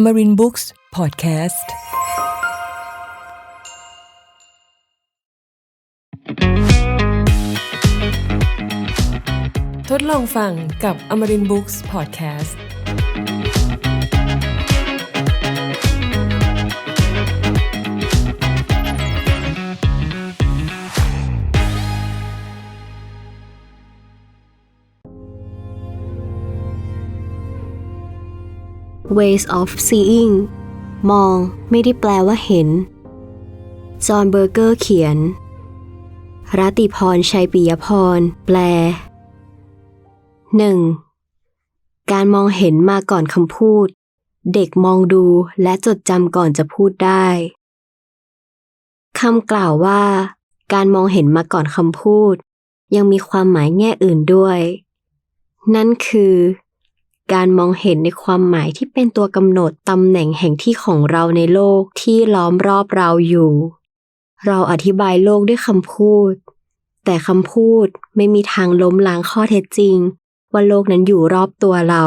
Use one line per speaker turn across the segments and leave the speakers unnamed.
อมรินบุ๊กส์พอดแคสต์ทดลองฟังกับอมรินบุ๊กส์พอดแคสต์
ways of seeing มองไม่ได้แปลว่าเห็น จอห์นเบอร์เกอร์เขียน รัติพรชัยปิยพร แปล 1. การมองเห็นมาก่อนคำพูด เด็กมองดูและจดจำก่อนจะพูดได้คำกล่าวว่า การมองเห็นมาก่อนคำพูด ยังมีความหมายแง่อื่นด้วย นั่นคือ การมองเห็นในความหมายที่เป็นตัวกำหนดตำแหน่งแห่งที่ของเราในโลกที่ล้อมรอบเราอยู่ เราอธิบายโลกด้วยคำพูด แต่คำพูดไม่มีทางล้มล้างข้อเท็จจริง ว่าโลกนั้นอยู่รอบตัวเรา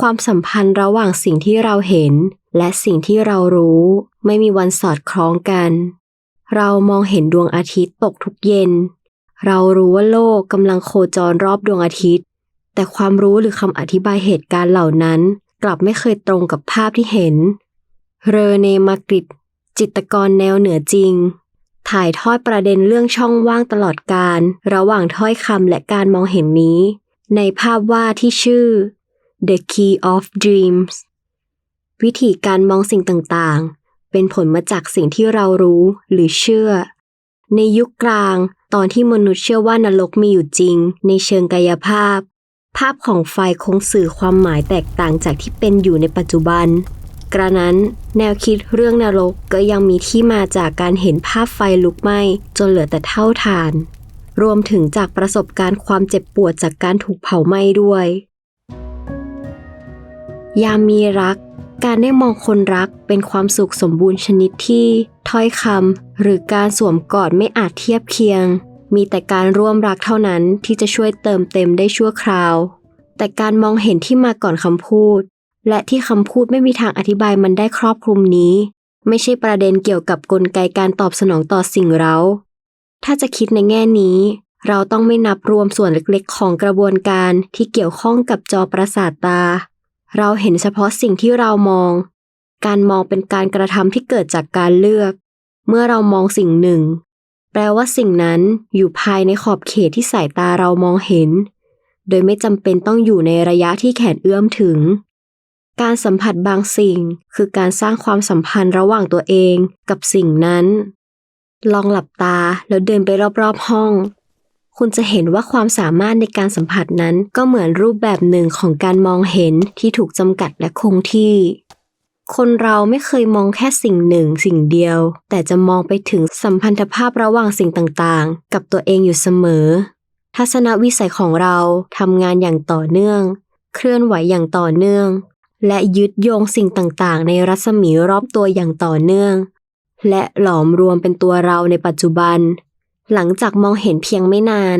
ความสัมพันธ์ระหว่างสิ่งที่เราเห็น และสิ่งที่เรารู้ ไม่มีวันสอดคล้องกัน เรามองเห็นดวงอาทิตย์ตกทุกเย็น เรารู้ว่าโลกกำลังโคจรรอบดวงอาทิตย์ แต่ความรู้หรือคำอธิบายเหตุการณ์เหล่านั้น กลับไม่เคยตรงกับภาพที่เห็น เรเนมากริดจิตกรแนวเหนือจริง ถ่ายทอดประเด็นเรื่องช่องว่างตลอดการ ระหว่างถ้อยคำและการมองเห็นนี้ ในภาพวาดที่ชื่อ The Key of Dreams วิธีการมองสิ่งต่างๆ เป็นผลมาจากสิ่งที่เรารู้หรือเชื่อ ในยุคกลาง ตอนที่มนุษย์เชื่อว่านรกมีอยู่จริง ในเชิงกายภาพ ภาพของไฟคงสื่อความหมายแตกต่างจากที่เป็นอยู่ในปัจจุบัน กระนั้นแนวคิดเรื่องนรกก็ยังมีที่มาจากการเห็นภาพไฟลุกไหม้จนเหลือแต่เท่าฐาน รวมถึงจากประสบการณ์ความเจ็บปวดจากการถูกเผาไหม้ด้วย ยามมีรัก การได้มองคนรักเป็นความสุขสมบูรณ์ชนิดที่ ถ้อยคำหรือการสวมกอดไม่อาจเทียบเคียง มีแต่การร่วมรักเท่านั้นที่จะช่วยเติมเต็มได้ชั่วคราว แต่การมองเห็นที่มาก่อนคำพูด และที่คำพูดไม่มีทางอธิบายมันได้ครอบคลุมนี้ ไม่ใช่ประเด็นเกี่ยวกับกลไกการตอบสนองต่อสิ่งเรา ถ้าจะคิดในแง่นี้ เราต้องไม่นับรวมส่วนเล็กๆ ของกระบวนการที่เกี่ยวข้องกับจอประสาทตา เราเห็นเฉพาะสิ่งที่เรามอง การมองเป็นการกระทำที่เกิดจากการเลือก เมื่อเรามองสิ่งหนึ่ง แปลว่าสิ่งนั้นอยู่ภายในขอบเขตที่สายตาเรามองเห็น โดยไม่จำเป็นต้องอยู่ในระยะที่แขนเอื้อมถึง การสัมผัสบางสิ่งคือการสร้างความสัมพันธ์ระหว่างตัวเองกับสิ่งนั้น ลองหลับตาแล้วเดินไปรอบๆห้อง คุณจะเห็นว่าความสามารถในการสัมผัสนั้นก็เหมือนรูปแบบหนึ่งของการมองเห็นที่ถูกจำกัดและคงที่ คนเราไม่เคยมองแค่สิ่งหนึ่งสิ่งเดียว แต่จะมองไปถึงสัมพันธภาพระหว่างสิ่งต่างๆ กับตัวเองอยู่เสมอ ทัศนวิสัยของเราทำงานอย่างต่อเนื่อง เคลื่อนไหวอย่างต่อเนื่อง และยึดโยงสิ่งต่างๆ ในรัศมีรอบตัวอย่างต่อเนื่อง และหลอมรวมเป็นตัวเราในปัจจุบัน หลังจากมองเห็นเพียงไม่นาน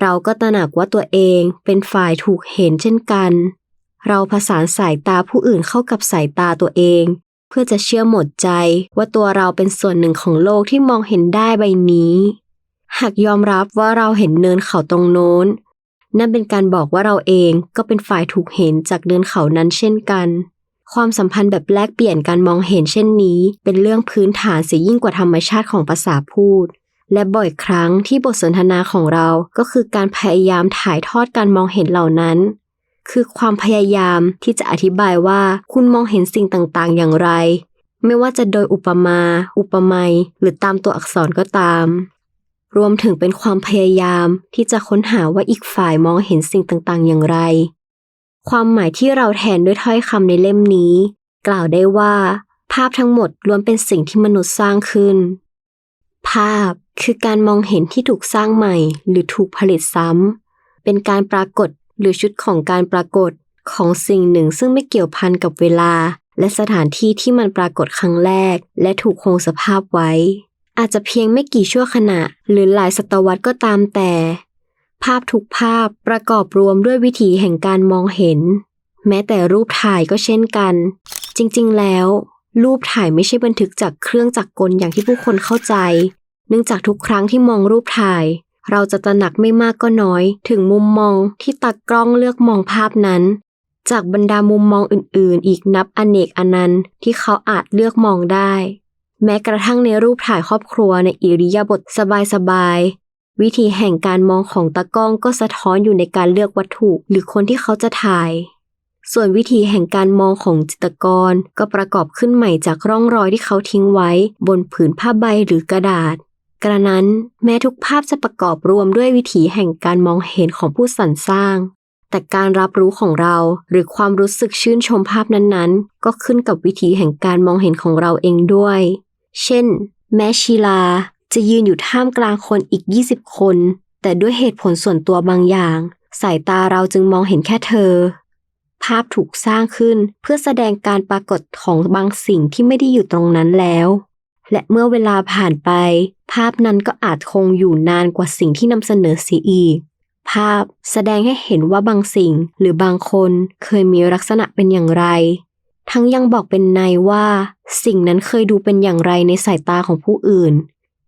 เราก็ตระหนักว่าตัวเองเป็นฝ่ายถูกเห็นเช่นกัน เราผสานสายตาผู้อื่นเข้ากับสายตาตัวเอง เพื่อจะเชื่อหมดใจว่าตัวเราเป็นส่วนหนึ่งของโลกที่มองเห็นได้ใบนี้ หากยอมรับว่าเราเห็นเนินเขาตรงโน้น นั่นเป็นการบอกว่าเราเองก็เป็นฝ่ายถูกเห็นจากเนินเขานั้นเช่นกัน ความสัมพันธ์แบบแลกเปลี่ยนการมองเห็นเช่นนี้ เป็นเรื่องพื้นฐานเสียยิ่งกว่าธรรมชาติของภาษาพูดและบ่อยครั้งที่บทสนทนาของเราก็คือการพยายามถ่ายทอดการมองเห็นเหล่านั้น คือความพยายามที่จะอธิบายว่าคุณมองเห็นสิ่งต่างๆ อย่างไร ไม่ว่าจะโดยอุปมา อุปไมยหรือตามตัวอักษรก็ตาม รวมถึงเป็นความพยายามที่จะค้นหาว่าอีกฝ่ายมองเห็นสิ่งต่างๆ อย่างไร ความหมายที่เราแทนด้วยถ้อยคำในเล่มนี้ กล่าวได้ว่า ภาพทั้งหมดล้วนเป็นสิ่งที่มนุษย์สร้างขึ้น ภาพคือการมองเห็นที่ถูกสร้างใหม่ หรือถูกผลิตซ้ำเป็นการปรากฏ หรือชุดของการปรากฏของสิ่งหนึ่งซึ่งไม่เกี่ยวพันกับเวลา และสถานที่ที่มันปรากฏครั้งแรก และถูกคงสภาพไว้ อาจจะเพียงไม่กี่ชั่วขณะ หรือหลายศตวรรษก็ตามแต่ ภาพทุกภาพประกอบรวมด้วยวิถีแห่งการมองเห็น แม้แต่รูปถ่ายก็เช่นกัน จริงๆ แล้ว รูปถ่ายไม่ใช่บันทึกจากเครื่องจักรกลอย่างที่ผู้คนเข้าใจ เนื่องจากทุกครั้งที่มองรูปถ่าย เราจะตระหนักไม่มากก็น้อย ถึงมุมมองที่ตากล้องเลือกมองภาพนั้น จากบรรดามุมมองอื่น ๆ อีกนับอเนกอนันต์ที่เขาอาจเลือกมองได้ แม้กระทั่งในรูปถ่ายครอบครัวในอิริยาบถสบาย ๆ วิธีแห่งการมองของตากล้องก็สะท้อนอยู่ในการเลือกวัตถุ หรือคนที่เขาจะถ่ายส่วนวิธีแห่งการมองของจิตรกรก็ประกอบขึ้นใหม่จากร่องรอยที่เขาทิ้งไว้ บนผืนผ้าใบหรือกระดาษ กระนั้นแม้ทุกภาพจะประกอบรวมด้วยวิถีแห่งการมองเห็นของผู้สรรสร้าง แต่การรับรู้ของเราหรือความรู้สึกชื่นชมภาพนั้นๆ ก็ขึ้นกับวิถีแห่งการมองเห็นของเราเองด้วย เช่น แม้ชีลาจะยืนอยู่ท่ามกลางคนอีก 20 คน แต่ด้วยเหตุผลส่วนตัวบางอย่าง สายตาเราจึงมองเห็นแค่เธอ ภาพถูกสร้างขึ้นเพื่อแสดงการปรากฏของบางสิ่งที่ไม่ได้อยู่ตรงนั้นแล้ว และเมื่อเวลาผ่านไป ภาพนั้นก็อาจคงอยู่นานกว่าสิ่งที่นำเสนอเสียอีก ภาพแสดงให้เห็นว่าบางสิ่งหรือบางคนเคยมีลักษณะเป็นอย่างไร ทั้งยังบอกเป็นในว่า สิ่งนั้นเคยดูเป็นอย่างไรในสายตาของผู้อื่น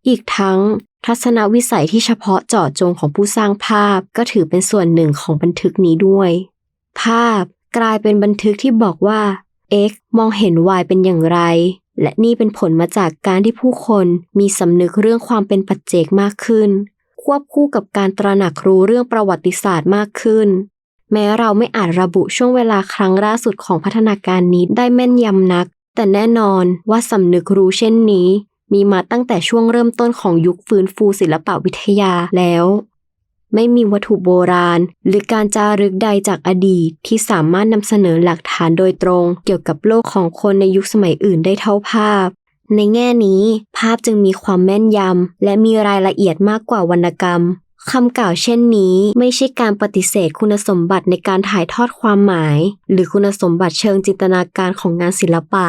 อีกทั้ง ทัศนวิสัยที่เฉพาะเจาะจงของผู้สร้างภาพก็ถือเป็นส่วนหนึ่งของบันทึกนี้ด้วย ภาพกลายเป็นบันทึกที่บอกว่า X มองเห็น Y เป็นอย่างไร และนี่เป็นผลมาจากการที่ผู้คนมีสำนึกเรื่องความเป็นปัจเจกมากขึ้น ควบคู่กับการตระหนักรู้เรื่องประวัติศาสตร์มากขึ้น แม้เราไม่อาจระบุช่วงเวลาครั้งล่าสุดของพัฒนาการนี้ได้แม่นยำนัก แต่แน่นอนว่าสำนึกรู้เช่นนี้ มีมาตั้งแต่ช่วงเริ่มต้นของยุคฟื้นฟูศิลปวิทยาแล้ว ไม่มีวัตถุโบราณ หรือการจารึกใดจากอดีตที่สามารถนำเสนอหลักฐานโดยตรง เกี่ยวกับโลกของคนในยุคสมัยอื่นได้เท่าภาพ ในแง่นี้ ภาพจึงมีความแม่นยำและมีรายละเอียดมากกว่าวรรณกรรมคำกล่าวเช่นนี้ไม่ใช่การปฏิเสธคุณสมบัติในการถ่ายทอดความหมาย หรือคุณสมบัติเชิงจินตนาการของงานศิลปะ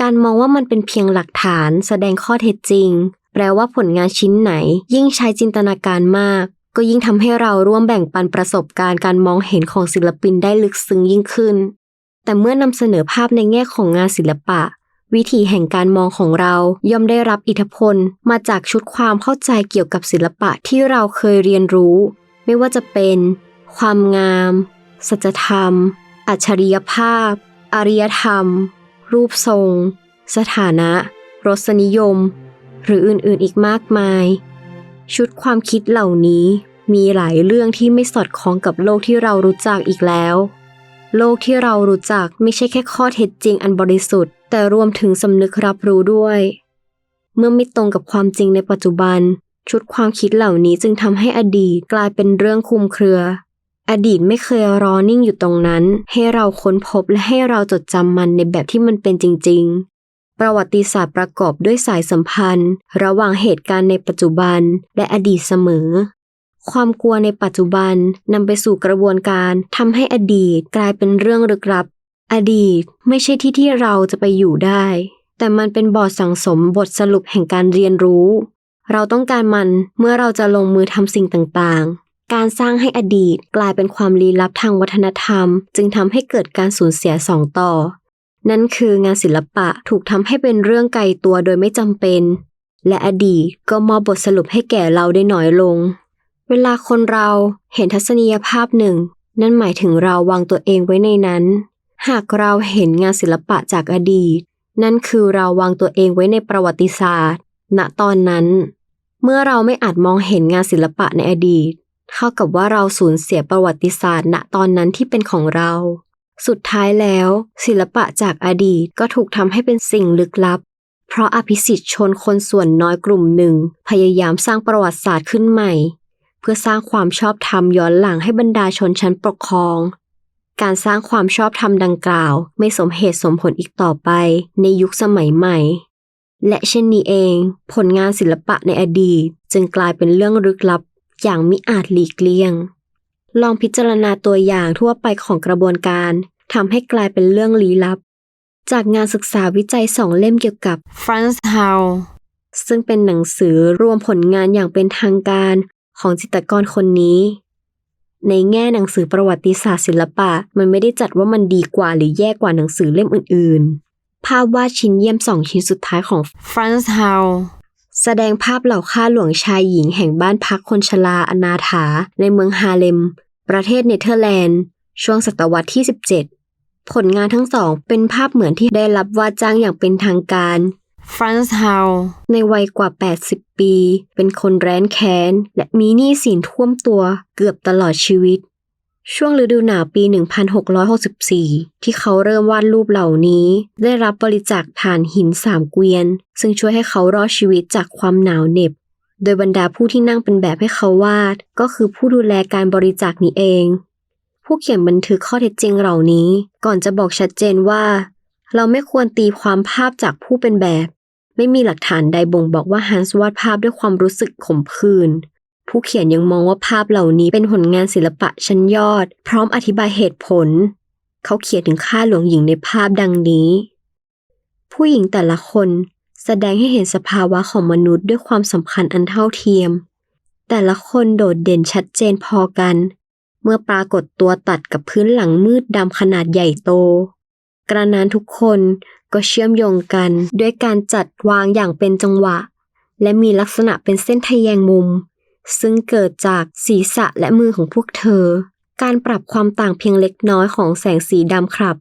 การมองว่ามันเป็นเพียงหลักฐานแสดงข้อเท็จจริง แปลว่าผลงานชิ้นไหน ยิ่งใช้จินตนาการมาก ก็ยิ่งทำให้เราร่วมแบ่งปันประสบการณ์การมองเห็นของศิลปินได้ลึกซึ้งยิ่งขึ้น แต่เมื่อนำเสนอภาพในแง่ของงานศิลปะ วิถีแห่งการมองของเราย่อมได้รับอิทธิพล มาจากชุดความเข้าใจเกี่ยวกับศิลปะที่เราเคยเรียนรู้ ไม่ว่าจะเป็น ความงาม สัจธรรม อัจฉริยภาพ อารยธรรม รูปทรง สถานะ รสนิยม หรืออื่นๆอีกมากมายชุดความคิดเหล่านี้ มีหลายเรื่องที่ไม่สอดคล้องกับโลกที่เรารู้จักอีกแล้ว โลกที่เรารู้จักไม่ใช่แค่ข้อเท็จจริงอันบริสุทธิ์ แต่รวมถึงสำนึกรับรู้ด้วย เมื่อไม่ตรงกับความจริงในปัจจุบัน ชุดความคิดเหล่านี้จึงทำให้อดีตกลายเป็นเรื่องคลุมเครือ อดีตไม่เคยรอนิ่งอยู่ตรงนั้น ให้เราค้นพบและให้เราจดจำมันในแบบที่มันเป็นจริง ๆประวัติศาสตร์ประกอบด้วยสายสัมพันธ์ ระหว่างเหตุการณ์ในปัจจุบันและอดีตเสมอ ความกลัวในปัจจุบันนำไปสู่กระบวนการทำให้อดีตกลายเป็นเรื่องลึกลับ อดีตไม่ใช่ที่ที่เราจะไปอยู่ได้ แต่มันเป็นบอดสังสมบทสรุปแห่งการเรียนรู้ เราต้องการมันเมื่อเราจะลงมือทำสิ่งต่างๆ การสร้างให้อดีตกลายเป็นความลี้ลับทางวัฒนธรรม จึงทำให้เกิดการสูญเสียสองต่อ นั่นคืองานศิลปะถูกทำให้เป็นเรื่องไกลตัวโดยไม่จำเป็น และอดีตก็มอบบทสรุปให้แก่เราได้น้อยลง เวลาคนเราเห็นทัศนียภาพหนึ่ง นั่นหมายถึงเราวางตัวเองไว้ในนั้น หากเราเห็นงานศิลปะจากอดีต นั่นคือเราวางตัวเองไว้ในประวัติศาสตร์ ณตอนนั้น เมื่อเราไม่อาจมองเห็นงานศิลปะในอดีต เท่ากับว่าเราสูญเสียประวัติศาสตร์ ณตอนนั้นที่เป็นของเรา สุดท้ายแล้ว ศิลปะจากอดีตก็ถูกทำให้เป็นสิ่งลึกลับ เพราะอภิสิทธิ์ชนคนส่วนน้อยกลุ่มหนึ่ง พยายามสร้างประวัติศาสตร์ขึ้นใหม่ เพื่อสร้างความชอบธรรมย้อนหลังให้บรรดาชนชั้นปกครอง การสร้างความชอบธรรมดังกล่าว ไม่สมเหตุสมผลอีกต่อไปในยุคสมัยใหม่ และเช่นนี้เอง ผลงานศิลปะในอดีต จึงกลายเป็นเรื่องลึกลับ อย่างมิอาจหลีกเลี่ยง ลองพิจารณาตัวอย่างทั่วไปของกระบวนการทำให้กลายเป็นเรื่องลี้ลับ จากงานศึกษาวิจัยสองเล่มเกี่ยวกับ Franz Hau ซึ่งเป็นหนังสือรวมผลงานอย่างเป็นทางการ ของจิตรกรคนนี้ ในแง่หนังสือประวัติศาสตร์ศิลปะ มันไม่ได้จัดว่ามันดีกว่าหรือแย่กว่าหนังสือเล่มอื่นภาพวาดชิ้นเยี่ยมสองชิ้นสุดท้ายของฟรานซ์ฮาวแสดงภาพเหล่าข้าหลวงชายหญิงแห่งบ้านพักคนชราอนาถา ในเมืองฮาเลม ประเทศเนเธอร์แลนด์ ช่วงศตวรรษที่ 17 ผลงานทั้งสองเป็นภาพเหมือนที่ได้รับว่าจ้างอย่างเป็นทางการ ฟรานซ์ฮาวในวัยกว่า 80 ปี เป็นคนแร้นแค้น และมีหนี้สินท่วมตัวเกือบตลอดชีวิต ช่วงฤดูหนาวปี 1664 ที่เขาเริ่มวาดรูปเหล่านี้ ได้รับบริจาคถ่านหินสามเกวียน ซึ่งช่วยให้เขารอดชีวิตจากความหนาวเหน็บ โดยบรรดาผู้ที่นั่งเป็นแบบให้เขาวาด ก็คือผู้ดูแลการบริจาคนี้เอง ผู้เขียนบันทึกข้อเท็จจริงเหล่านี้ ก่อนจะบอกชัดเจนว่าเราไม่ควรตีความภาพจากผู้เป็นแบบ ไม่มีหลักฐานใดบ่งบอกว่าฮันส์วาดภาพด้วยความรู้สึกขมขื่นผู้เขียนยังมองว่าภาพเหล่านี้เป็นผลงานศิลปะชั้นยอด พร้อมอธิบายเหตุผล เขาเขียนถึงข้าหลวงหญิงในภาพดังนี้ ผู้หญิงแต่ละคนแสดงให้เห็นสภาวะของมนุษย์ด้วยความสำคัญอันเท่าเทียม แต่ละคนโดดเด่นชัดเจนพอกัน เมื่อปรากฏตัวตัดกับพื้นหลังมืดดำขนาดใหญ่โต กระนั้นทุกคน ก็เชื่อมโยงกันด้วยการจัดวางอย่างเป็นจังหวะ และมีลักษณะเป็นเส้นทะแยงมุม ซึ่งเกิดจากศีรษะและมือของพวกเธอ การปรับความต่างเพียงเล็กน้อยของแสงสีดำครับ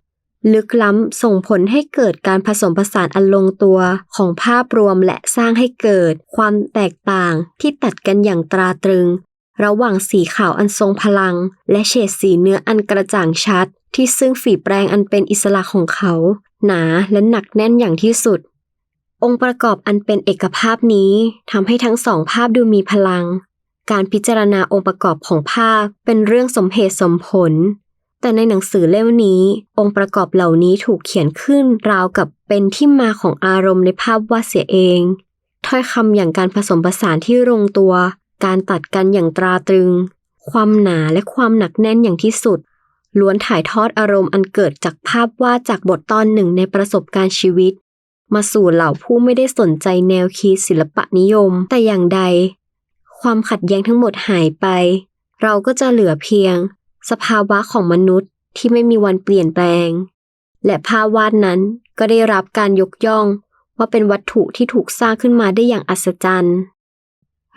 ลึกล้ำส่งผลให้เกิดการผสมผสานอันลงตัวของภาพรวมและสร้างให้เกิดความแตกต่างที่ตัดกันอย่างตราตรึง ระหว่างสีขาวอันทรงพลัง และเฉดสีเนื้ออันกระจ่างชัด ที่ซึ่งฝีแปรงอันเป็นอิสระของเขา หนาและหนักแน่นอย่างที่สุด องค์ประกอบอันเป็นเอกภาพนี้ทำให้ทั้งสองภาพดูมีพลัง การพิจารณาองค์ประกอบของภาพเป็นเรื่องสมเหตุสมผล แต่ในหนังสือเล่มนี้ องค์ประกอบเหล่านี้ถูกเขียนขึ้นราวกับเป็นที่มาของอารมณ์ในภาพวาดเสียเอง ถ้อยคำอย่างการผสมผสานที่ลงตัว การตัดกันอย่างตราตรึง ความหนาและความหนักแน่นอย่างที่สุด ล้วนถ่ายทอดอารมณ์อันเกิดจากภาพวาดจากบทตอนหนึ่งในประสบการณ์ชีวิต มาสู่เหล่าผู้ไม่ได้สนใจแนวคิดศิลปะนิยม แต่อย่างใด ความขัดแย้งทั้งหมดหายไป เราก็จะเหลือเพียง สภาวะของมนุษย์ที่ไม่มีวันเปลี่ยนแปลง และภาพวาดนั้นก็ได้รับการยกย่องว่าเป็นวัตถุที่ถูกสร้างขึ้นมาได้อย่างอัศจรรย์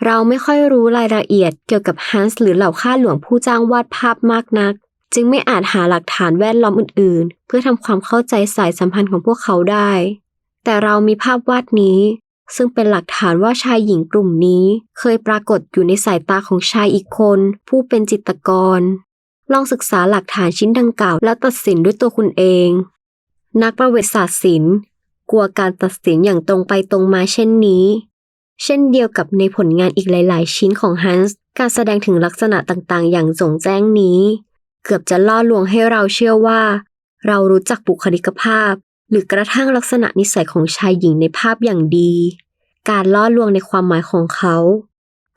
เราไม่ค่อยรู้รายละเอียดเกี่ยวกับฮันส์หรือเหล่าข้าหลวงผู้จ้างวาดภาพมากนัก จึงไม่อาจหาหลักฐานแวดล้อมอื่น ๆ เพื่อทำความเข้าใจสายสัมพันธ์ของพวกเขาได้ แต่เรามีภาพวาดนี้ ซึ่งเป็นหลักฐานว่าชายหญิงกลุ่มนี้ เคยปรากฏอยู่ในสายตาของชายอีกคน ผู้เป็นจิตกร ลองศึกษาหลักฐานชิ้นดังกล่าว แล้วตัดสินด้วยตัวคุณเอง นักประวัติศาสตร์ศิลป์กลัวการตัดสินอย่างตรงไปตรงมาเช่นนี้ เช่นเดียวกับในผลงานอีกหลาย ๆ ชิ้นของฮันส์การแสดงถึงลักษณะต่าง ๆ อย่างจงแจ้งนี้ เกือบจะล่อลวงให้เราเชื่อว่า เรารู้จักบุคลิกภาพ หรือกระทั่งลักษณะนิสัยของชายหญิงในภาพอย่างดี การล่อลวงในความหมายของเขา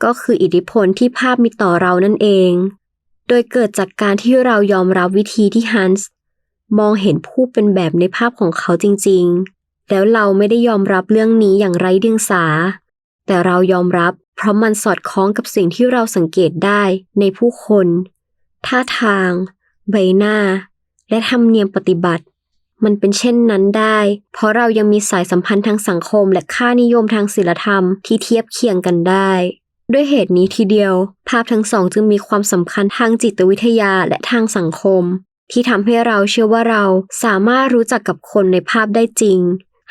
ก็คืออิทธิพลที่ภาพมีต่อเรานั่นเอง โดยเกิดจากการที่เรายอมรับวิธีที่ฮันส์มองเห็นผู้เป็นแบบในภาพของเขาจริงๆ แล้วเราไม่ได้ยอมรับเรื่องนี้อย่างไร้เดียงสา แต่เรายอมรับเพราะมันสอดคล้องกับสิ่งที่เราสังเกตได้ในผู้คน ท่าทาง ใบหน้า และธรรมเนียมปฏิบัติ มันเป็นเช่นนั้นได้ เพราะเรายังมีสายสัมพันธ์ทางสังคมและค่านิยมทางศิลธรรมที่เทียบเคียงกันได้ ด้วยเหตุนี้ทีเดียว ภาพทั้งสองจึงมีความสำคัญทางจิตวิทยาและทางสังคม ที่ทำให้เราเชื่อว่าเราสามารถรู้จักกับคนในภาพได้จริง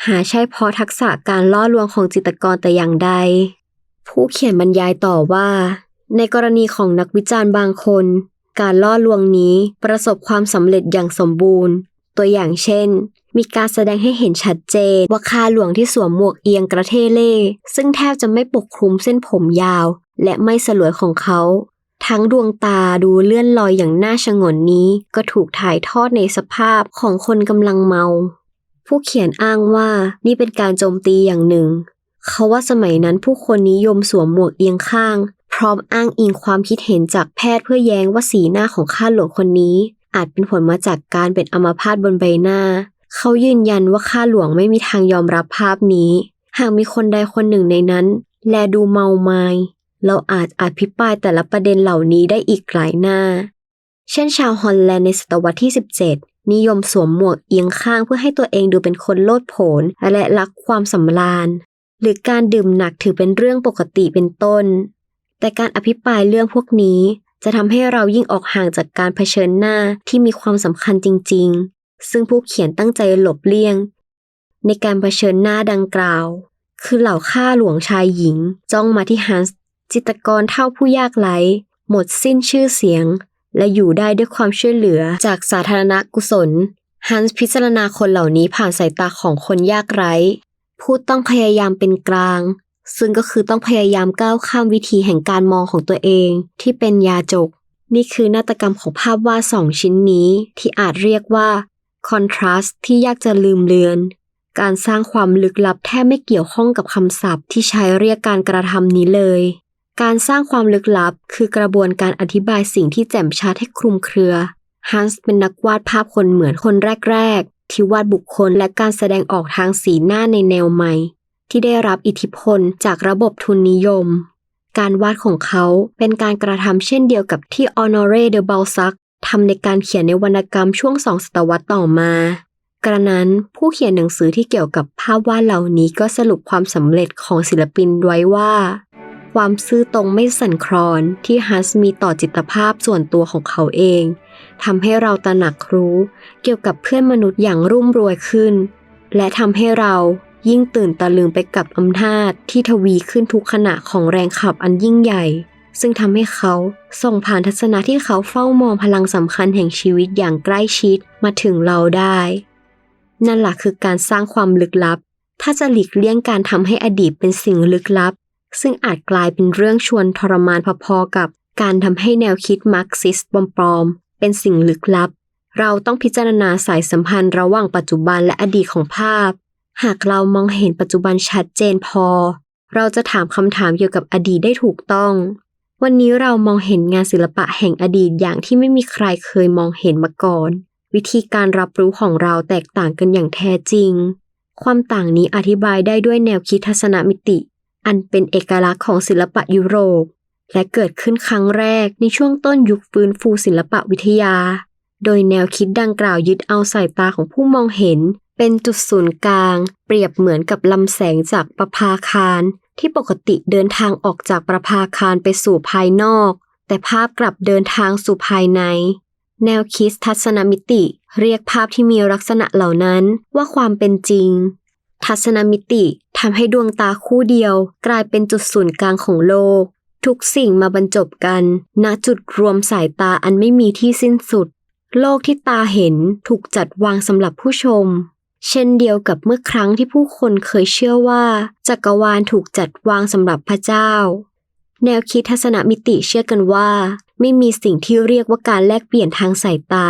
หาใช่เพราะทักษะการล่อลวงของจิตกรแต่อย่างใดผู้เขียนบรรยายต่อว่า ในกรณีของนักวิจารณ์บางคน การล่อลวงนี้ประสบความสำเร็จอย่างสมบูรณ์ ตัวอย่างเช่น มีการแสดงให้เห็นชัดเจนว่าคาหลวงที่สวมหมวกเอียงกระเทเล่ ซึ่งแทบจะไม่ปกคลุมเส้นผมยาว และไม่สลวยของเขา ทั้งดวงตาดูเลื่อนลอยอย่างน่าชงนนี้ ก็ถูกถ่ายทอดในสภาพของคนกำลังเมา ผู้เขียนอ้างว่านี่เป็นการโจมตีอย่างหนึ่ง เขาว่าสมัยนั้นผู้คนนิยมสวมหมวกเอียงข้าง พร้อมอ้างอิงความคิดเห็นจากแพทย์เพื่อแย้งว่าสีหน้าของข้าหลวงคนนี้ อาจเป็นผลมาจากการเป็นอัมพาตบนใบหน้า เขายืนยันว่าข้าหลวงไม่มีทางยอมรับภาพนี้ หากมีคนใดคนหนึ่งในนั้น แลดูเมาไมา้เราอาจอภิปรายแต่ละประเด็นเหล่านี้ได้อีกหลายหน้า เช่นชาวฮอลแลนด์ในศตวรรษที่นิยมสวมหมวกเอียงข้างเพื่อให้ตัวเองดูเป็นคนโลดโผนและรักความสำราญ หรือการดื่มหนักถือเป็นเรื่องปกติเป็นต้น แต่การอภิปรายเรื่องพวกนี้จะทำให้เรายิ่งออกห่างจากการเผชิญหน้าที่มีความสำคัญจริง ๆ ซึ่งผู้เขียนตั้งใจหลบเลี่ยง ในการเผชิญหน้าดังกล่าว คือเหล่าข้าหลวงชายหญิง จ้องมาที่ฮันส์จิตกรเท่าผู้ยากไร้หมดสิ้นชื่อเสียง และอยู่ได้ด้วยความช่วยเหลือจากสาธารณกุศลฮันส์พิจารณาคนเหล่านี้ผ่านสายตาของคนยากไร้ ผู้ต้องพยายามเป็นกลาง ซึ่งก็คือต้องพยายามก้าวข้ามวิธีแห่งการมองของตัวเองที่เป็นยาจก นี่คือนาฏกรรมของภาพวาดสองชิ้นนี้ที่อาจเรียกว่าคอนทราสต์ที่ยากจะลืมเลือน การสร้างความลึกลับแทบไม่เกี่ยวข้องกับคำศัพท์ที่ใช้เรียกการกระทำนี้เลย การสร้างความลึกลับ คือกระบวนการอธิบายสิ่งที่แจ่มชัดให้คลุมเครือฮันส์เป็นนักวาดภาพคนเหมือนคนแรก ๆ ที่วาดบุคคลและการแสดงออกทางสีหน้าในแนวใหม่ ที่ได้รับอิทธิพลจากระบบทุนนิยม การวาดของเขาเป็นการกระทำเช่นเดียวกับที่ออนอเรเดอบัลซักทำในการเขียนในวรรณกรรมช่วงสองศตวรรษต่อมากระนั้นผู้เขียนหนังสือที่เกี่ยวกับภาพวาดเหล่านี้ก็สรุปความสำเร็จของศิลปินไว้ว่า ความซื่อตรงไม่สั่นคลอนที่ฮัสมีต่อจิตภาพส่วนตัวของเขาเองทำให้เราตระหนักรู้เกี่ยวกับเพื่อนมนุษย์อย่างรุ่มรวยขึ้น และทำให้เรา ยิ่งตื่นตะลึงไปกับอำนาจที่ทวีขึ้นทุกขณะของแรงขับอันยิ่งใหญ่ ซึ่งทำให้เขาส่งผ่านทัศนะที่เขาเฝ้ามองพลังสำคัญแห่งชีวิตอย่างใกล้ชิดมาถึงเราได้ นั่นแหละคือการสร้างความลึกลับ ถ้าจะหลีกเลี่ยงการทำให้อดีตเป็นสิ่งลึกลับ ซึ่งอาจกลายเป็นเรื่องชวนทรมานพอๆกับการทำให้แนวคิดมาร์กซิสต์ปลอมๆเป็นสิ่งลึกลับ เราต้องพิจารณาสายสัมพันธ์ระหว่างปัจจุบันและอดีตของภาพ หากเรามองเห็นปัจจุบันชัดเจนพอ เราจะถามคำถามเกี่ยวกับอดีตได้ถูกต้อง วันนี้เรามองเห็นงานศิลปะแห่งอดีตอย่างที่ไม่มีใครเคยมองเห็นมาก่อน วิธีการรับรู้ของเราแตกต่างกันอย่างแท้จริง ความต่างนี้อธิบายได้ด้วยแนวคิดทัศนมิติ อันเป็นเอกลักษณ์ของศิลปะยุโรป และเกิดขึ้นครั้งแรกในช่วงต้นยุคฟื้นฟูศิลปะวิทยา โดยแนวคิดดังกล่าวยึดเอาสายตาของผู้มองเห็น เป็นจุดศูนย์กลาง เปรียบเหมือนกับลำแสงจากประภาคาร ที่ปกติเดินทางออกจากประภาคารไปสู่ภายนอก แต่ภาพกลับเดินทางสู่ภายใน แนวคิดทัศนมิติ เรียกภาพที่มีลักษณะเหล่านั้นว่าความเป็นจริง ทัศนมิติทำให้ดวงตาคู่เดียว กลายเป็นจุดศูนย์กลางของโลก ทุกสิ่งมาบรรจบกัน ณจุดรวมสายตาอันไม่มีที่สิ้นสุดโลกที่ตาเห็นถูกจัดวางสำหรับผู้ชม เช่นเดียวกับเมื่อครั้งที่ผู้คนเคยเชื่อว่า จักรวาลถูกจัดวางสำหรับพระเจ้า แนวคิดทัศนมิติเชื่อกันว่า ไม่มีสิ่งที่เรียกว่าการแลกเปลี่ยนทางสายตา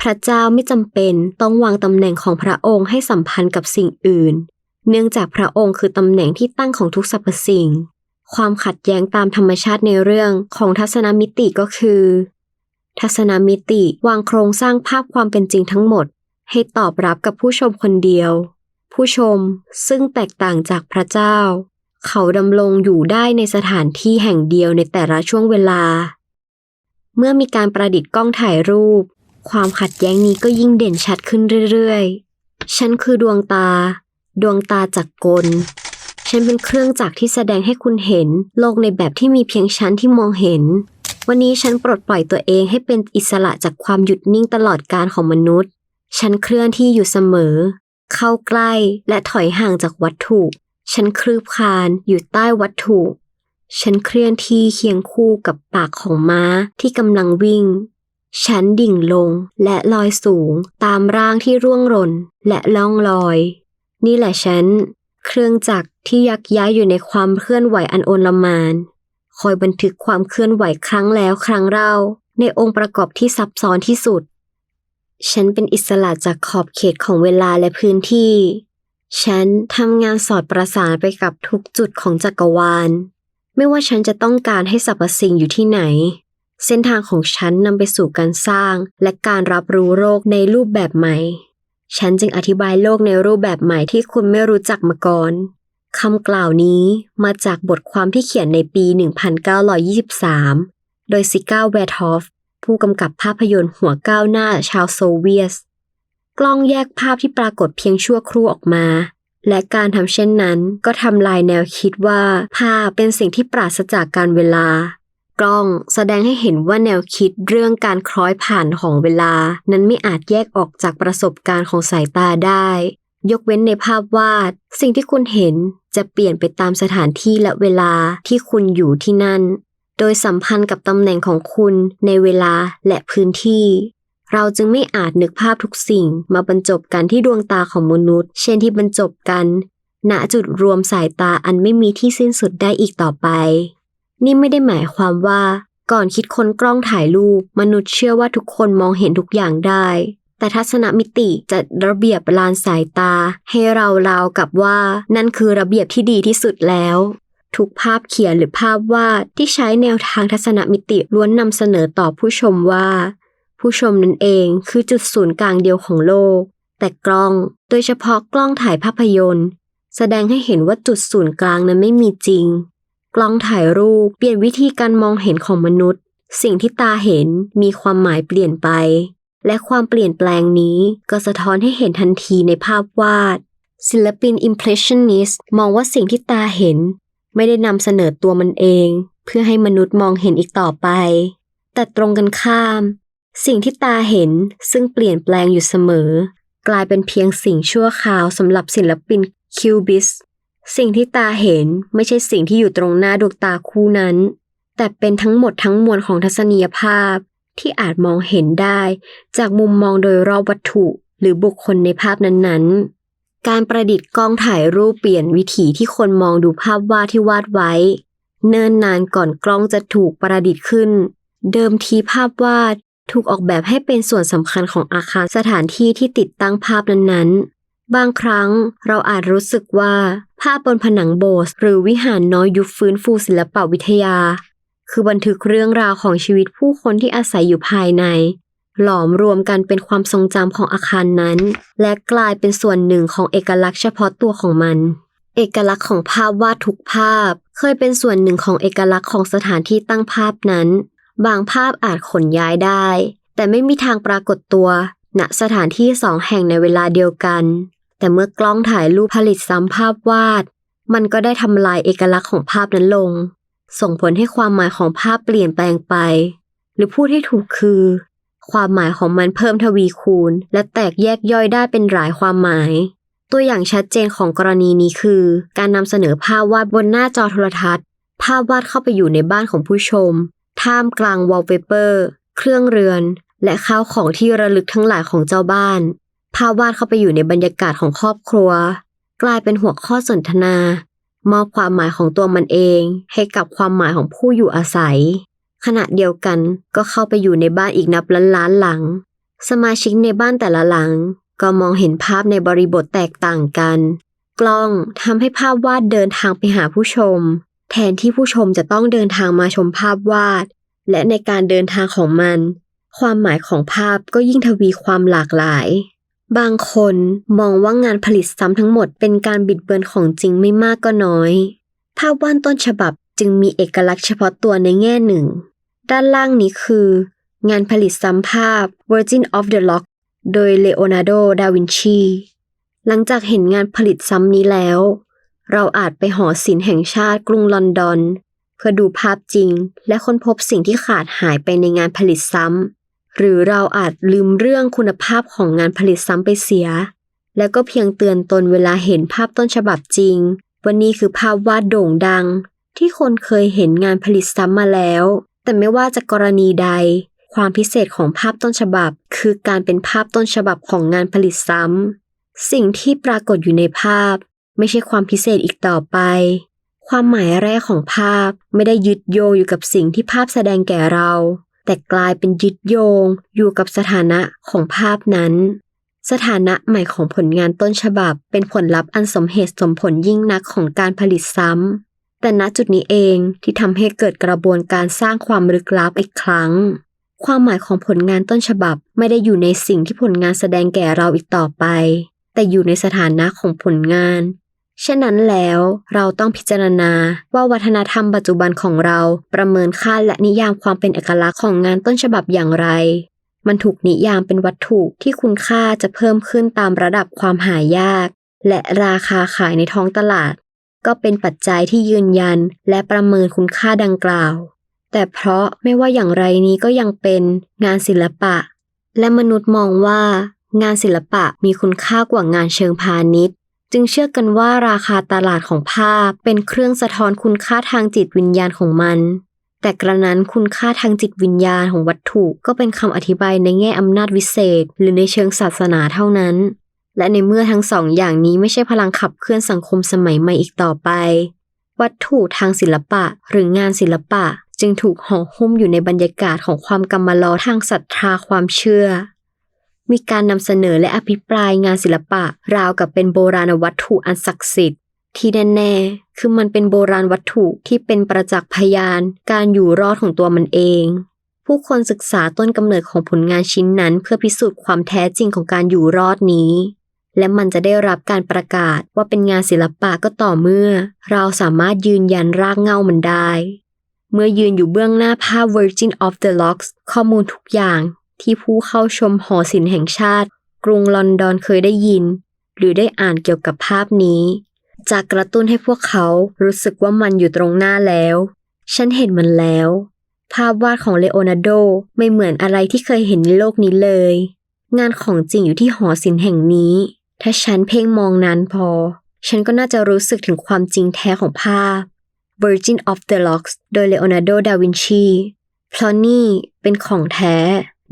พระเจ้าไม่จำเป็นต้องวางตำแหน่งของพระองค์ให้สัมพันธ์กับสิ่งอื่น เนื่องจากพระองค์คือตำแหน่งที่ตั้งของทุกสรรพสิ่ง ความขัดแย้งตามธรรมชาติในเรื่องของทัศนมิติก็คือ ทัศนมิติวางโครงสร้างภาพความเป็นจริงทั้งหมด ให้ตอบรับกับผู้ชมคนเดียว ผู้ชมซึ่งแตกต่างจากพระเจ้า เขาดำรงอยู่ได้ในสถานที่แห่งเดียวในแต่ละช่วงเวลา เมื่อมีการประดิษฐ์กล้องถ่ายรูป ความขัดแย้งนี้ก็ยิ่งเด่นชัดขึ้นเรื่อยๆ ฉันคือดวงตา ดวงตาจักกล ฉันเป็นเครื่องจักรที่แสดงให้คุณเห็น โลกในแบบที่มีเพียงฉันที่มองเห็นวันนี้ฉันปลดปล่อยตัวเองให้เป็นอิสระจากความหยุดนิ่งตลอดการของมนุษย์ ฉันเคลื่อนที่อยู่เสมอ เข้าใกล้และถอยห่างจากวัตถุ ฉันคลืบคลานอยู่ใต้วัตถุ ฉันเคลื่อนที่เคียงคู่กับปากของม้าที่กำลังวิ่ง ฉันดิ่งลงและลอยสูงตามร่างที่ร่วงหล่นและล่องลอย นี่แหละฉัน เครื่องจักรที่ยักย้ายอยู่ในความเคลื่อนไหวอันโอลหมาน คอยบันทึกความเคลื่อนไหวครั้งแล้วครั้งเล่าในองค์ประกอบที่ซับซ้อนที่สุด ฉันเป็นอิสระจากขอบเขตของเวลาและพื้นที่ ฉันทำงานสอดประสานไปกับทุกจุดของจักรวาล ไม่ว่าฉันจะต้องการให้สรรพสิ่งอยู่ที่ไหน เส้นทางของฉันนำไปสู่การสร้าง และการรับรู้โลกในรูปแบบใหม่ ฉันจึงอธิบายโลกในรูปแบบใหม่ที่คุณไม่รู้จักมาก่อนคำกล่าวนี้มาจากบทความที่เขียนในปี 1923 โดยซิก้าแวร์ทอฟ ผู้กำกับภาพยนตร์หัวก้าวหน้าชาวโซเวียตกล้องแยกภาพที่ปรากฏเพียงชั่วครู่ออกมา และการทำเช่นนั้นก็ทำลายแนวคิดว่าภาพเป็นสิ่งที่ปราศจากการเวลา กล้องแสดงให้เห็นว่าแนวคิดเรื่องการคล้อยผ่านของเวลา นั้นไม่อาจแยกออกจากประสบการณ์ของสายตาได้ ยกเว้นในภาพวาด สิ่งที่คุณเห็นจะเปลี่ยนไปตามสถานที่และเวลาที่คุณอยู่ที่นั่น โดยสัมพันธ์กับตำแหน่งของคุณในเวลาและพื้นที่ เราจึงไม่อาจนึกภาพทุกสิ่งมาบรรจบกันที่ดวงตาของมนุษย์ เช่นที่บรรจบกัน ณจุดรวมสายตาอันไม่มีที่สิ้นสุดได้อีกต่อไป นี่ไม่ได้หมายความว่า ก่อนคิดค้นกล้องถ่ายรูป มนุษย์เชื่อว่าทุกคนมองเห็นทุกอย่างได้ แต่ทัศนมิติจะระเบียบลานสายตา ให้เราราวกับว่า นั่นคือระเบียบที่ดีที่สุดแล้ว ทุกภาพเขียนหรือภาพวาดที่ใช้แนวทางทัศนมิติล้วนนำเสนอต่อผู้ชมว่า ผู้ชมนั่นเองคือจุดศูนย์กลางเดียวของโลก แต่กล้องโดยเฉพาะกล้องถ่ายภาพยนตร์ แสดงให้เห็นว่าจุดศูนย์กลางนั้นไม่มีจริง กล้องถ่ายรูปเปลี่ยนวิธีการมองเห็นของมนุษย์ สิ่งที่ตาเห็นมีความหมายเปลี่ยนไป และความเปลี่ยนแปลงนี้ก็สะท้อนให้เห็นทันทีในภาพวาดศิลปิน Impressionist มองว่าสิ่งที่ตาเห็น ไม่ได้นำเสนอตัวมันเอง เพื่อให้มนุษย์มองเห็นอีกต่อไป แต่ตรงกันข้าม สิ่งที่ตาเห็นซึ่งเปลี่ยนแปลงอยู่เสมอ กลายเป็นเพียงสิ่งชั่วคราวสำหรับศิลปินคิวบิสสิ่งที่ตาเห็นไม่ใช่สิ่งที่อยู่ตรงหน้าดวงตาคู่นั้น แต่เป็นทั้งหมดทั้งมวลของทัศนียภาพที่อาจมองเห็นได้ จากมุมมองโดยรอบวัตถุหรือบุคคลในภาพนั้นๆ การประดิษฐ์กล้องถ่ายรูปเปลี่ยนวิถีที่คนมองดูภาพวาดที่วาดไว้ เนิ่นนานก่อนกล้องจะถูกประดิษฐ์ขึ้น เดิมทีภาพวาดถูกออกแบบให้เป็นส่วนสำคัญของอาคารสถานที่ที่ติดตั้งภาพนั้นๆ บางครั้งเราอาจรู้สึกว่าภาพบนผนังโบสถ์หรือวิหารน้อยยุคฟื้นฟูศิลปวิทยา คือบันทึกเรื่องราวของชีวิตผู้คนที่อาศัยอยู่ภายใน หลอมรวมกันเป็นความทรงจำของอาคารนั้น และกลายเป็นส่วนหนึ่งของเอกลักษณ์เฉพาะตัวของมัน เอกลักษณ์ของภาพวาดทุกภาพ เคยเป็นส่วนหนึ่งของเอกลักษณ์ของสถานที่ตั้งภาพนั้น บางภาพอาจขนย้ายได้ แต่ไม่มีทางปรากฏตัวณสถานที่สองแห่งในเวลาเดียวกัน แต่เมื่อกล้องถ่ายรูปผลิตซ้ำภาพวาด มันก็ได้ทำลายเอกลักษณ์ของภาพนั้นลง ส่งผลให้ความหมายของภาพเปลี่ยนแปลงไป หรือพูดให้ถูกคือ ความหมายของมันเพิ่มทวีคูณ และแตกแยกย่อยได้เป็นหลายความหมาย ตัวอย่างชัดเจนของกรณีนี้คือ การนำเสนอภาพวาดบนหน้าจอโทรทัศน์ ภาพวาดเข้าไปอยู่ในบ้านของผู้ชม ท่ามกลางวอลเปเปอร์ เครื่องเรือน และข้าวของที่ระลึกทั้งหลายของเจ้าบ้าน ภาพวาดเข้าไปอยู่ในบรรยากาศของครอบครัว กลายเป็นหัวข้อสนทนา มอบความหมายของตัวมันเอง ให้กับความหมายของผู้อยู่อาศัย ขณะเดียวกันก็เข้าไปอยู่ในบ้านอีกนับล้านล้านหลัง สมาชิกในบ้านแต่ละหลัง ก็มองเห็นภาพในบริบทแตกต่างกัน กล้องทำให้ภาพวาดเดินทางไปหาผู้ชม แทนที่ผู้ชมจะต้องเดินทางมาชมภาพวาด และในการเดินทางของมัน ความหมายของภาพก็ยิ่งทวีความหลากหลาย บางคนมองว่างานผลิตซ้ำทั้งหมดเป็นการบิดเบือนของจริงไม่มากก็น้อย ภาพวาดต้นฉบับจึงมีเอกลักษณ์เฉพาะตัวในแง่หนึ่ง ด้านล่างนี้คือ งานผลิตซ้ำภาพ Virgin of the Lock โดยเลโอนาร์โด ดาวินชี หลังจากเห็นงานผลิตซ้ำนี้แล้ว เราอาจไปหอศิลป์แห่งชาติกรุงลอนดอน เพื่อดูภาพจริง และค้นพบสิ่งที่ขาดหายไปในงานผลิตซ้ำ หรือเราอาจลืมเรื่องคุณภาพของงานผลิตซ้ำไปเสีย แล้วก็เพียงเตือนตนเวลาเห็นภาพต้นฉบับจริงว่านี่คือภาพวาดโด่งดัง ที่คนเคยเห็นงานผลิตซ้ำมาแล้ว แต่ไม่ว่าจะกรณีใด ความพิเศษของภาพต้นฉบับ คือการเป็นภาพต้นฉบับของงานผลิตซ้ำ สิ่งที่ปรากฏอยู่ในภาพ ไม่ใช่ความพิเศษอีกต่อไป ความหมายแรกของภาพไม่ได้ยึดโยงอยู่กับสิ่งที่ภาพแสดงแก่เรา แต่กลายเป็นยึดโยงอยู่กับสถานะของภาพนั้นสถานะใหม่ของผลงานต้นฉบับ เป็นผลลัพธ์อันสมเหตุสมผลยิ่งนักของการผลิตซ้ำ แต่ณจุดนี้เองที่ทำให้เกิดกระบวนการสร้างความลึกลับอีกครั้ง ความหมายของผลงานต้นฉบับไม่ได้อยู่ในสิ่งที่ผลงานแสดงแก่เราอีกต่อไป แต่อยู่ในสถานะของผลงานเช่นนั้นแล้วเราต้องพิจารณาว่าวัฒนธรรมปัจจุบันของเราประเมินค่าและนิยามความเป็นเอกลักษณ์ของงานต้นฉบับอย่างไร มันถูกนิยามเป็นวัตถุที่คุณค่าจะเพิ่มขึ้นตามระดับความหายาก และราคาขายในท้องตลาด ก็เป็นปัจจัยที่ยืนยันและประเมินคุณค่าดังกล่าว แต่เพราะไม่ว่าอย่างไรนี้ก็ยังเป็นงานศิลปะ และมนุษย์มองว่า งานศิลปะมีคุณค่ากว่างานเชิงพาณิชย์ จึงเชื่อกันว่าราคาตลาดของภาพเป็นเครื่องสะท้อนคุณค่าทางจิตวิญญาณของมัน แต่กระนั้นคุณค่าทางจิตวิญญาณของวัตถุก็เป็นคำอธิบายในแง่อำนาจวิเศษ หรือในเชิงศาสนาเท่านั้น และในเมื่อทั้งสองอย่างนี้ไม่ใช่พลังขับเคลื่อนสังคมสมัยใหม่อีกต่อไป วัตถุทางศิลปะหรืองานศิลปะจึงถูกห่อหุ้มอยู่ในบรรยากาศของความกำมะลอทางศรัทธาความเชื่อ มีการนำเสนอและอภิปรายงานศิลปะราวกับเป็นโบราณวัตถุอันศักดิ์สิทธิ์ที่แน่ๆ คือมันเป็นโบราณวัตถุที่เป็นประจักษ์พยาน การอยู่รอดของตัวมันเอง ผู้คนศึกษาต้นกำเนิดของผลงานชิ้นนั้น เพื่อพิสูจน์ความแท้จริงของการอยู่รอดนี้ และมันจะได้รับการประกาศว่าเป็นงานศิลปะก็ต่อเมื่อ เราสามารถยืนยันรากเงามันได้ เมื่อยืนอยู่เบื้องหน้าภาพ Virgin of the Locks ข้อมูลทุกอย่างที่ผู้เข้าชมหอศิลป์แห่งชาติ กรุงลอนดอนเคยได้ยิน หรือได้อ่านเกี่ยวกับภาพนี้ จะกระตุ้นให้พวกเขารู้สึกว่ามันอยู่ตรงหน้าแล้ว ฉันเห็นมันแล้ว ภาพวาดของเลโอนาร์โดไม่เหมือนอะไรที่เคยเห็นในโลกนี้เลย งานของจริงอยู่ที่หอศิลป์แห่งนี้ ถ้าฉันเพ่งมองนานพอ ฉันก็น่าจะรู้สึกถึงความจริงแท้ของภาพ Virgin of the Locks โดยเลโอนาร์โด ดาวินชี เพราะนี่เป็นของแท้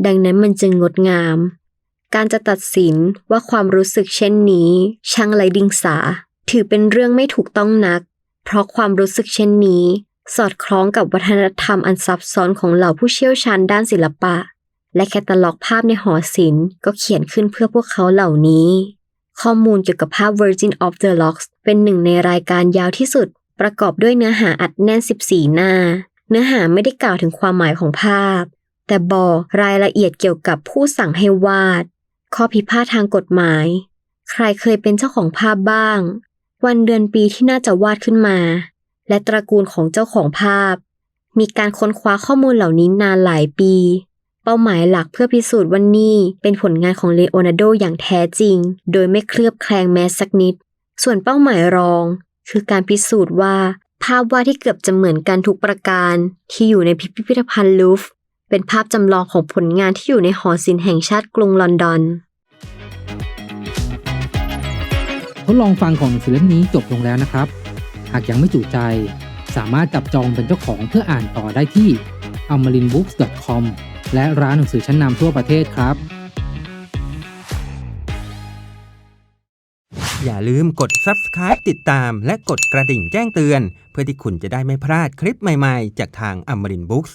ดังนั้นมันจึงงดงาม การจะตัดสินว่าความรู้สึกเช่นนี้ ช่างไรดิงสา ถือเป็นเรื่องไม่ถูกต้องนัก เพราะความรู้สึกเช่นนี้ สอดคล้องกับวัฒนธรรมอันซับซ้อนของเหล่าผู้เชี่ยวชาญด้านศิลปะ และแคตตาล็อกภาพในหอศิลป์ก็เขียนขึ้นเพื่อพวกเขาเหล่านี้ ข้อมูลเกี่ยวกับภาพ Virgin of the Locks เป็นหนึ่งในรายการยาวที่สุด ประกอบด้วยเนื้อหาอัดแน่น 14 หน้า เนื้อหาไม่ได้กล่าวถึงความหมายของภาพ แต่บอกรายละเอียดเกี่ยวกับผู้สั่งให้วาด ข้อพิพาททางกฎหมาย ใครเคยเป็นเจ้าของภาพบ้าง วันเดือนปีที่น่าจะวาดขึ้นมา และตระกูลของเจ้าของภาพ มีการค้นคว้าข้อมูลเหล่านี้นานหลายปี เป้าหมายหลักเพื่อพิสูจน์ว่านี่เป็นผลงานของเลโอนาร์โดอย่างแท้จริง โดยไม่เคลือบแคลงแม้สักนิด ส่วนเป้าหมายรอง คือการพิสูจน์ว่า ภาพวาดที่เกือบจะเหมือนกันทุกประการ ที่อยู่ในพิพิธภัณฑ์ลูฟเป็นภาพจำลองของผลงานที่อยู่ในหอศิลป์แห่งชาติกรุงลอนดอน
ทดลองฟังของหนังสือเล่มนี้จบลงแล้วนะครับ หากยังไม่จุใจ สามารถจับจองเป็นเจ้าของเพื่ออ่านต่อได้ที่ amarinbooks.com และร้านหนังสือชั้นนำทั่วประเทศครับ
อย่าลืมกด subscribe ติดตามและกดกระดิ่งแจ้งเตือน เพื่อที่คุณจะได้ไม่พลาดคลิปใหม่ๆ จากทาง Amarin Books